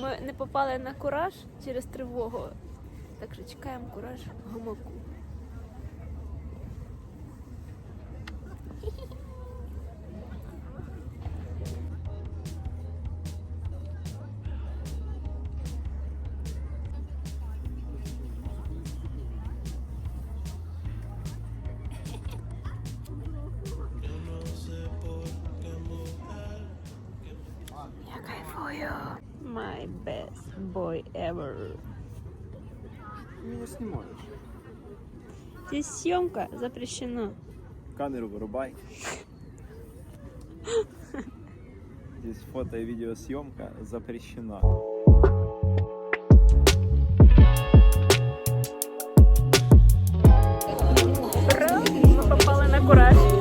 Ми не попали на кураж через тривогу. Так що чекаємо кураж гамаку. My best boy ever. Не знімаєш. Здесь съемка запрещена. Камеру вырубай. Здесь фото и видеосъемка запрещена. Ура! Ми попали на кураж.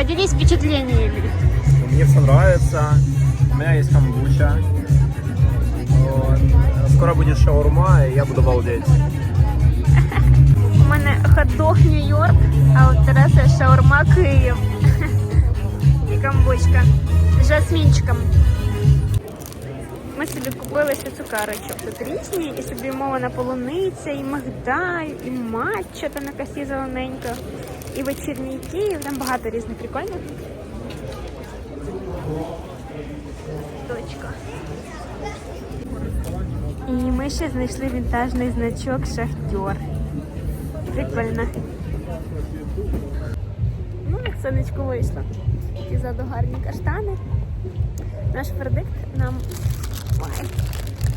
Поделись впечатлениями. Мне все нравится. У меня есть камбуча. Вот. Скоро будет шаурма, и я буду балдеть. У мене хот-дог Нью-Йорк, а у Тереси шаурма Київ. І камбучка з жасмінчиком. Ми собі купили ще цукарочок. Тут різні, і собі мована полуниця, і магдай, і матча на касі зелененька, і вечірній Київ. Там багато різних прикольних. Точка. І ми ще знайшли вінтажний значок Шахтер. Прикольно. Ну, як сонечко вийшло. Такі ззаду гарні каштани. Наш вердикт нам ой,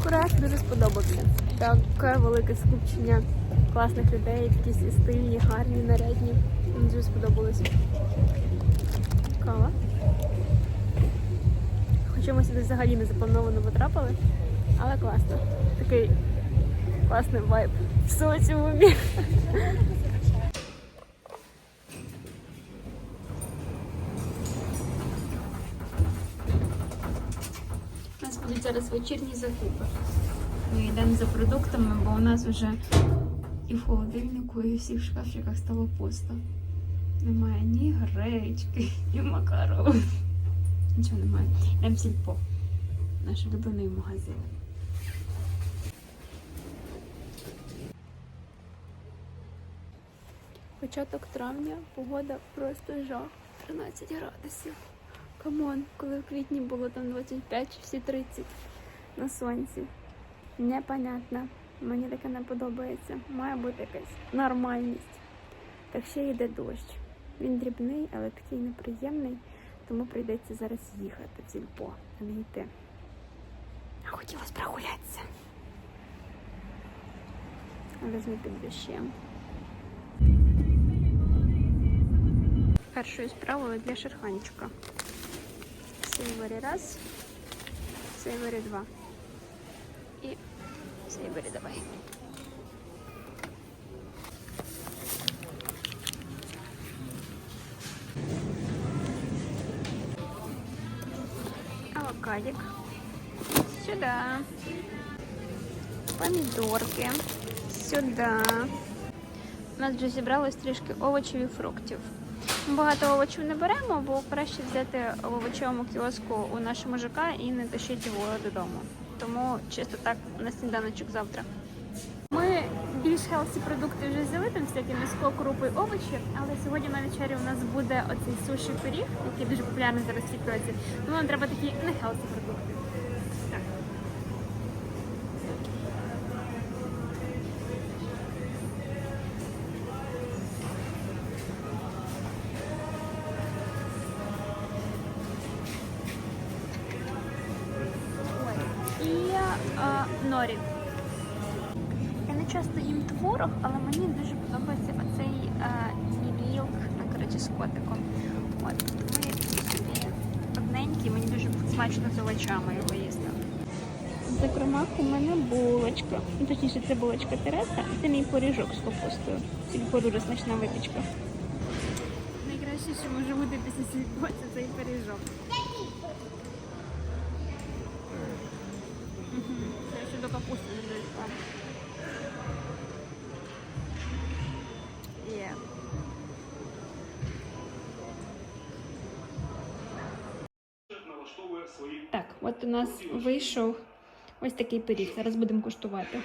кураж дуже сподобався. Таке велике скупчення класних людей, всі стильні, гарні, нарядні. Мені дуже сподобалось. Кава. Хоча ми сюди взагалі не заплановано потрапили, але класно. Такий класний вайб в соціумі. У нас будуть зараз вечірні закупи. Ми йдемо за продуктами, бо у нас вже і в холодильнику, і в всіх шкафчиках стало пусто. Немає ні гречки, ні макарон. Нічого немає. Йдемо в сільпо. Наш улюблений магазин. Початок травня, погода просто жах. 13 градусів. Камон, коли в квітні було там 25 чи всі 30 на сонці. Непонятно. Мені таке не подобається. Має бути якась нормальність. Так ще йде дощ. Він дрібний, але такий неприємний, тому прийдеться зараз їхати в сільпо, а не йти. А хотілося прогулятися. Але під дощем. Першою справою для шерханчика. Сейвері раз, сейвері два. І сейвері давай. Авокадик. Сюда. Помідорки. Сюди. У нас вже зібралось трішки овочів і фруктів. Багато овочів не беремо, бо краще взяти в овочевому кіоску у нашого мужика і не тащити його додому. Тому чисто так на сніданочок завтра. Ми більш хелсі продукти вже взяли, там всякі м'яско, крупи, овочі, але сьогодні на вечері у нас буде оцей суші пиріг, який дуже популярний зараз в тіктоці. Тому нам треба такі не хелсі продукти. І норі. не часто їм творог, але мені дуже подобається оцей мілк, ну, коротше, з котиком. От, тому я собі одненький, мені дуже смачно з овочами його їсти. Зокрема, у мене булочка. Ну, точніше, це булочка Тереса, а це мій поріжок з капустою. Сільпо дуже смачна випічка. Найкраще, що може бути після сільпо, це цей пиріжок. Так, от у нас вийшов ось такий пиріг. Зараз будемо куштувати.